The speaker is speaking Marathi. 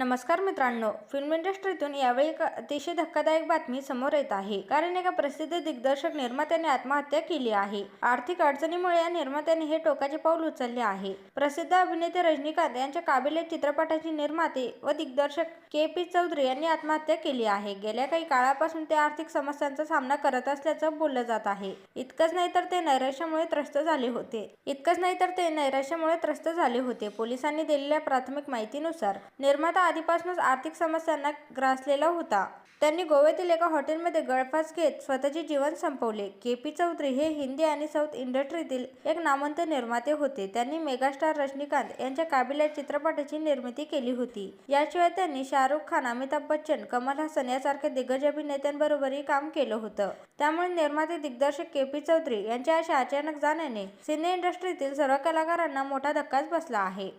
नमस्कार मित्रांनो फिल्म इंडस्ट्रीतून यावेळी एक अतिशय धक्कादायक बातमी समोर येत आहे. कारण एका प्रसिद्ध दिग्दर्शक निर्मात्याने आत्महत्या केली आहे. आर्थिक अडचणीमुळे या निर्मात्याने हे टोकाचे पाऊल उचलले आहे. प्रसिद्ध अभिनेते रजनीकांत यांच्या काबिले चित्रपटाचे निर्माते व दिग्दर्शक के पी चौधरी यांनी आत्महत्या केली आहे. गेल्या काही काळापासून ते आर्थिक समस्यांचा सामना करत असल्याचं बोललं जात आहे. इतकंच नाही तर ते नैराश्यामुळे त्रस्त झाले होते. इतकंच नाही तर ते नैराश्यामुळे त्रस्त झाले होते पोलिसांनी दिलेल्या प्राथमिक माहितीनुसार. निर्माता आधीपासूनच आर्थिक समस्यांना ग्रासलेला होता. त्यांनी गोव्यातील एका हॉटेलमध्ये गळफास घेत स्वतःचे जीवन संपवले. के पी चौधरी हे हिंदी आणि साऊथ इंडस्ट्रीतील एक नामवंत निर्माते होते. त्यांनी मेगास्टार रजनीकांत यांच्या काबिल्यात चित्रपटाची निर्मिती केली होती. याशिवाय त्यांनी शाहरुख खान अमिताभ बच्चन कमल हसन यासारख्या दिग्गज अभिनेत्यांबरोबरही काम केलं होतं. त्यामुळे निर्माते दिग्दर्शक के पी चौधरी यांच्या अशा अचानक जाण्याने सिने इंडस्ट्रीतील सर्व कलाकारांना मोठा धक्काच बसला आहे.